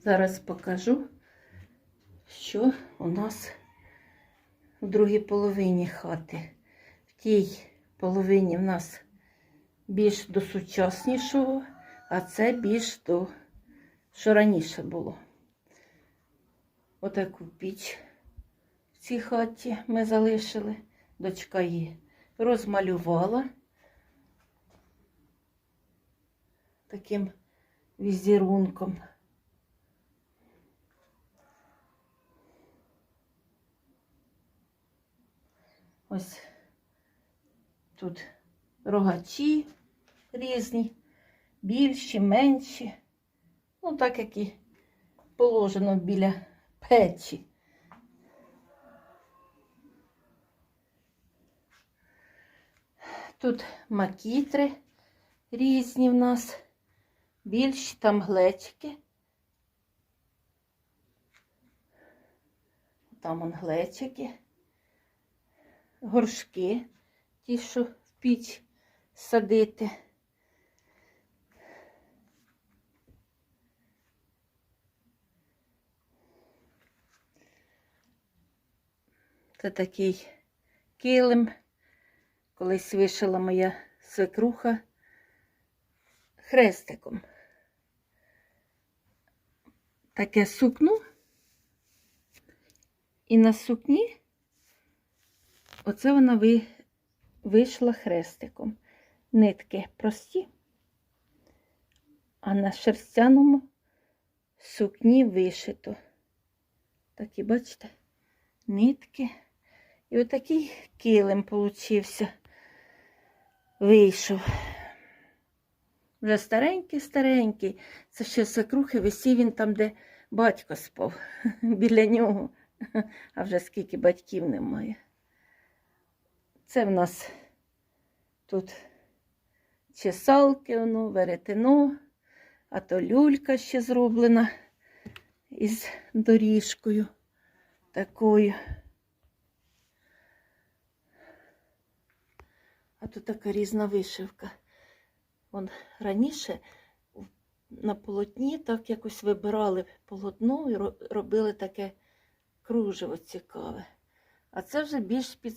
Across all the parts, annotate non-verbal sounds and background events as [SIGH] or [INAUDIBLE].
Зараз покажу, що у нас в другій половині хати. В тій половині в нас більш до сучаснішого, а це більш до, що раніше було. Отаку піч в цій хаті ми залишили. Дочка її розмалювала таким візерунком. Ось тут рогачі різні, більші, менші. Ну, так як і положено біля печі. Тут макітри різні в нас, більші там глечики. Там он глечики, горшки, ті, що в піч садити. Це такий килим. Колись вишила моя свекруха хрестиком. Таке сукно. І на сукні оце вона ви, вийшла хрестиком. Нитки прості, а на шерстяному сукні вишито. Такі, бачите, нитки. І отакий килим получився. Вийшов. Вже старенький-старенький. Це ще свекрухи висів він там, де батько спав, [LAUGHS] біля нього. А вже скільки батьків немає. Це в нас тут чесалки, воно, веретено, а то люлька ще зроблена із доріжкою такою. А тут така різна вишивка. Вон раніше на полотні так якось вибирали полотно і робили таке кружево цікаве. А це вже більш під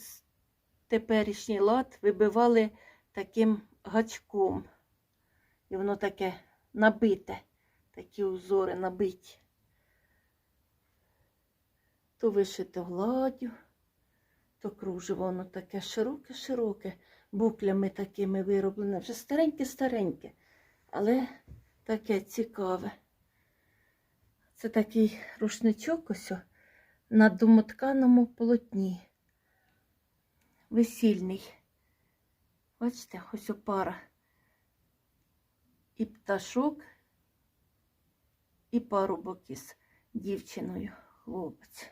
теперішній лад вибивали таким гачком. І воно таке набите, такі узори набиті. То вишито гладдю, то кружево воно таке широке-широке, буклями такими вироблене, вже стареньке-стареньке, але таке цікаве. Це такий рушничок ось на домотканому полотні. Весільний. Бачите, ось о пара. І пташок, і парубок із дівчиною, хлопець.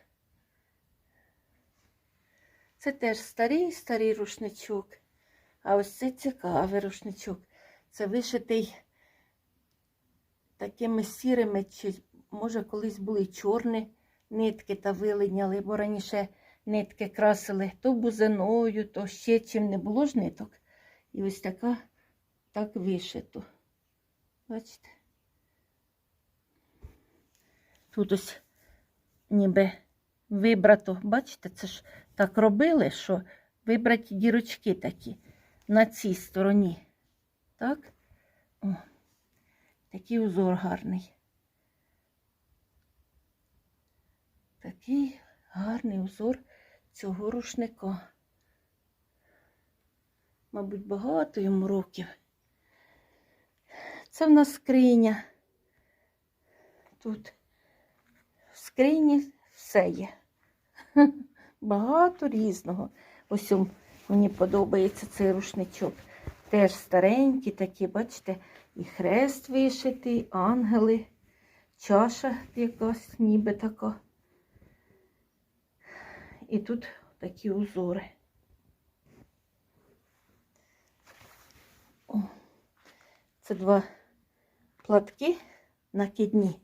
Це теж старий старий рушничок. А ось це цікавий рушничок. Це вишитий такими сірими, чи, може, колись були чорні нитки та вилиняли, бо раніше нитки красили то бузиною, то ще чим не було ж ниток. І ось така так вишито. Бачите? Тут ось ніби вибрато, бачите, це ж так робили, що вибраті дірочки такі на цій стороні. Так? О, такий узор гарний. Такий гарний узор цього рушника. Мабуть, багато йому років. Це в нас скриня. Тут в скрині все є. [LAUGHS] Багато різного. Ось мені подобається цей рушничок. Теж старенький, такі, бачите, і хрест вишитий, ангели, чаша якась ніби така. І тут такі узори. О, це два платки накидні.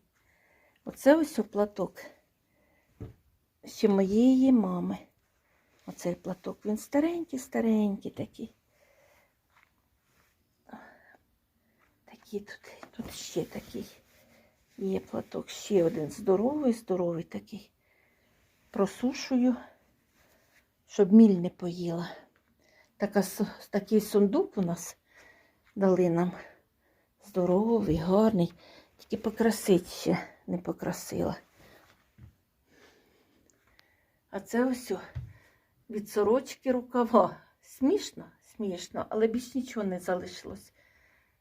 Оце ось платок ще моєї мами. Оцей платок. Він старенький, старенький такий. Такі тут, тут ще такий Є платок ще один здоровий, здоровий такий. Просушую, щоб міль не поїла. Така, такий сундук у нас дали нам. Здоровий, гарний. Тільки покрасити ще не покрасила. А це ось від сорочки рукава. Смішно, смішно, але більш нічого не залишилось.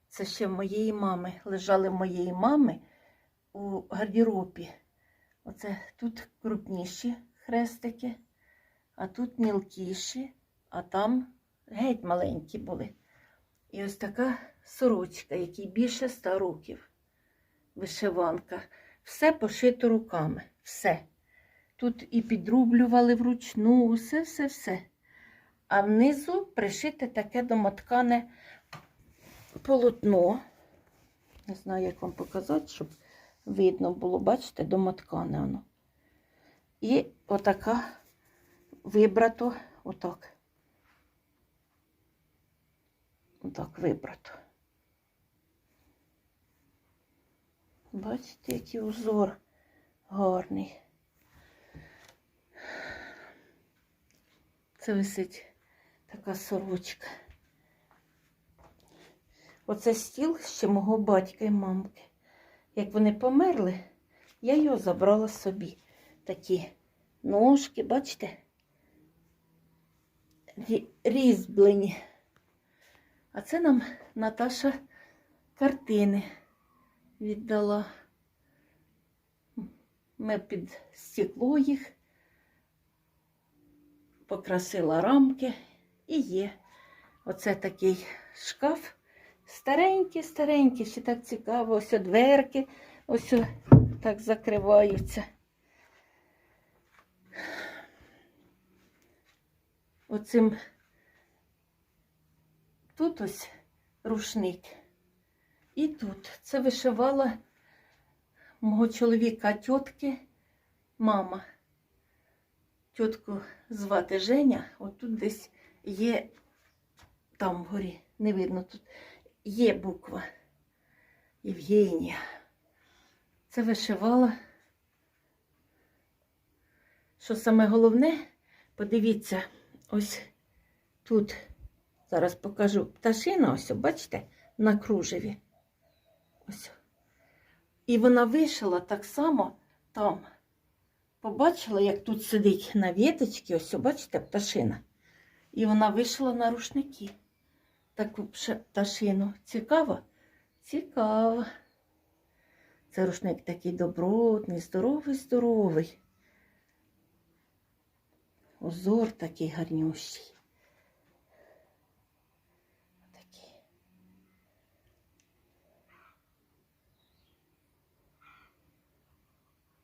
Це ще в моєї мами. Лежали в моєї мами у гардеробі. Оце тут крупніші хрестики, а тут мілкіші, а там геть маленькі були. І ось така сорочка, якій більше ста років. Вишиванка. Все пошито руками. Все. Тут і підрублювали вручну, все, все, все. А внизу пришите таке домоткане полотно. Не знаю, як вам показати, щоб видно було, бачите, домоткане воно. І отака вибрато, отак. Отак вибрато. Бачите, який узор гарний. Це висить така сорочка. Оце стіл ще мого батька і мамки. Як вони померли, я його забрала собі. Такі ножки, бачите? Рі- Різьблені. А це нам Наташа картини віддала. Ми під стекло їх, покрасила рамки і є. Оце такий шкаф. Старенький, старенький, ще так цікаво. Ось дверки, ось так закриваються. Оцим тут ось рушник. І тут. Це вишивала мого чоловіка тітки, мама. Тітку звати Женя. Отут десь є, там вгорі, не видно тут, є буква Євгенія. Це вишивала. Що саме головне, подивіться, ось тут, зараз покажу пташина, ось, бачите, на кружеві. Ось. І вона вишила так само там. Побачила, як тут сидить на віточці, ось, бачите, пташина. І вона вишила на рушники. Таку пташину. Цікаво? Цікаво. Це рушник такий добротний, здоровий, здоровий. Узор такий гарнющий.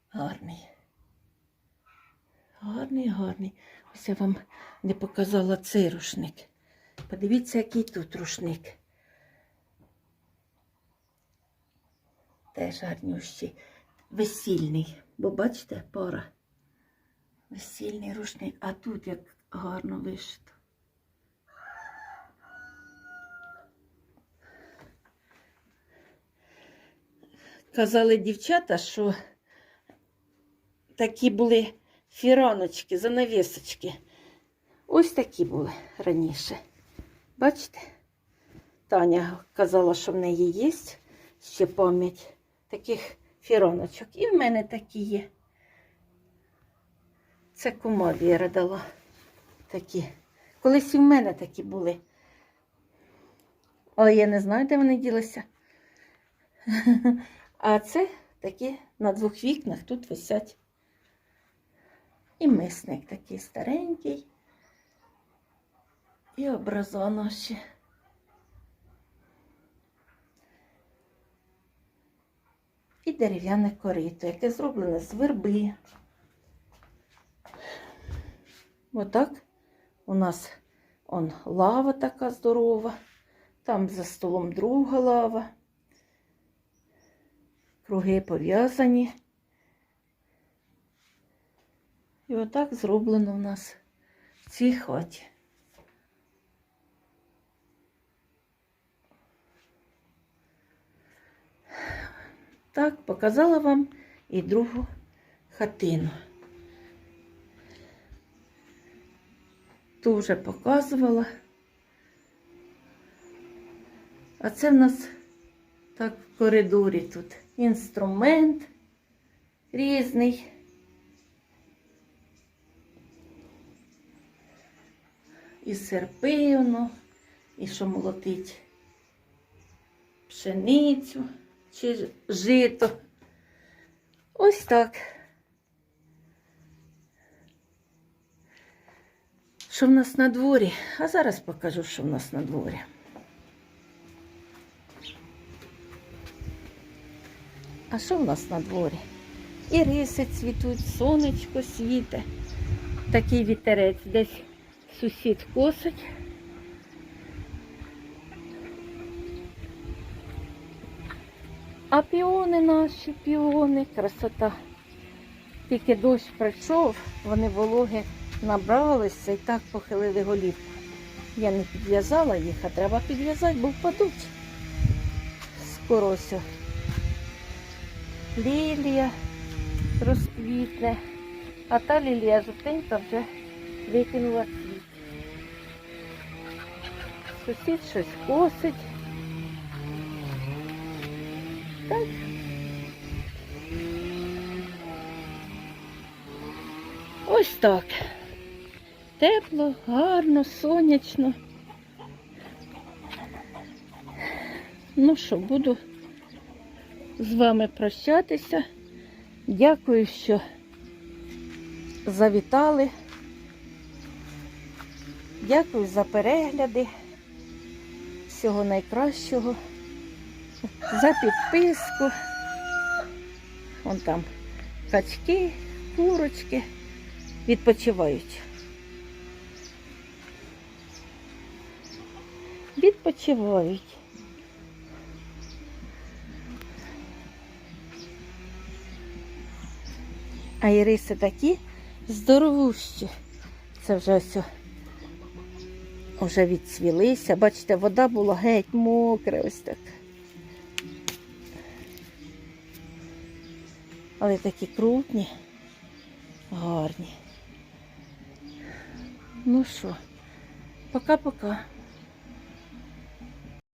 Гарний. Гарний, гарний. Ось я вам не показала цей рушник. Подивіться, який тут рушник. Теж гарнющий. Весільний. Бо бачите, пара. Весільний рушник. А тут як гарно вишито. Казали дівчата, що такі були фіраночки, занавісочки. Ось такі були раніше. Бачите? Таня казала, що в неї є ще пам'ять таких фіраночок. І в мене такі є. Це кума Віра дала такі. Колись і в мене такі були. Але я не знаю, де вони ділися. [LAUGHS] А це такі на двох вікнах тут висять. І мисник такий старенький. І образа наші. І дерев'яне корито, яке зроблене з верби. Отак у нас он лава така здорова. Там за столом друга лава. Круги пов'язані. І отак зроблено в нас в цій хаті. так, показала вам і другу хатину. Ту вже показувала. А це в нас так в коридорі тут інструмент різний. І серпи і що молотить пшеницю чи жито. Ось так. Що в нас на дворі? А зараз покажу, що в нас на дворі. А що в нас на дворі? І риси цвітуть, сонечко світе. Такий вітерець десь сусід косить. А піони наші, піони, красота. Тільки дощ прийшов, вони вологи набралися і так похилили голівку. Я не підв'язала їх, а треба підв'язати, бо впадуть. Скоро ось. Лілія розквітне, а та лілія жовтенька вже викинула цвіт. Сусід щось косить. Так. Ось так. Тепло, гарно, сонячно. Ну що, буду з вами прощатися. Дякую, що завітали. Дякую за перегляди. Всього найкращого. За підписку. Вон там качки, курочки відпочивають. Відпочивають. А іриси такі здоровущі. Це вже ось о- вже відцвілися. Бачите, вода була геть мокра, ось так. Але такі крупні, гарні. Ну що, пока-пока.